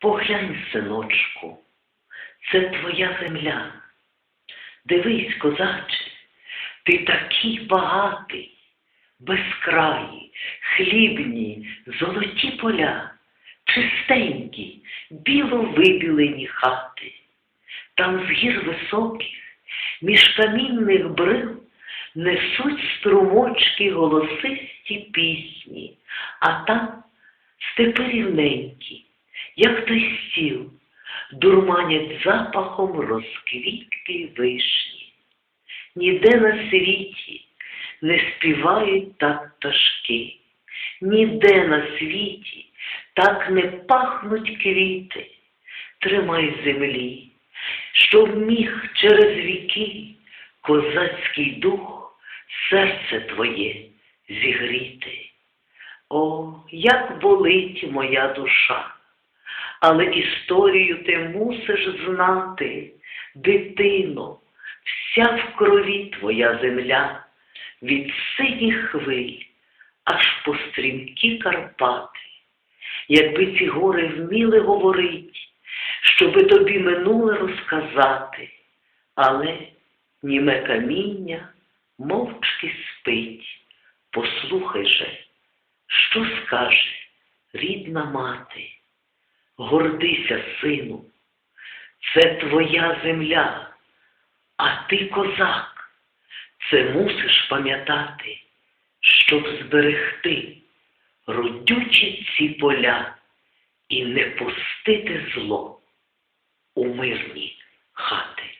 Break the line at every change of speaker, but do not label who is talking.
Поглянь, синочку, це твоя земля. Дивись, козаче, ти такий багатий, безкраї, хлібні, золоті поля, чистенькі, біло вибілені хати. Там з гір високих, між камінних брил несуть струмочки голосисті пісні, а там степи рівненькі, як той стіл, дурманять запахом розквітлі вишні. Ніде на світі не співають так пташки, ніде на світі так не пахнуть квіти. Тримай землі, щоб міг через віки козацький дух серце твоє зігріти. О, як болить моя душа, але історію ти мусиш знати, дитино, вся в крові твоя земля, від синіх хвиль аж по стрімкі Карпати. Якби ці гори вміли говорить, щоби тобі минуле розказати, але німе каміння мовчки спить. Послухай же, що скаже рідна мати? Гордися, сину, це твоя земля, а ти козак. Це мусиш пам'ятати, щоб зберегти родючі ці поля і не пустити зло у мирні хати.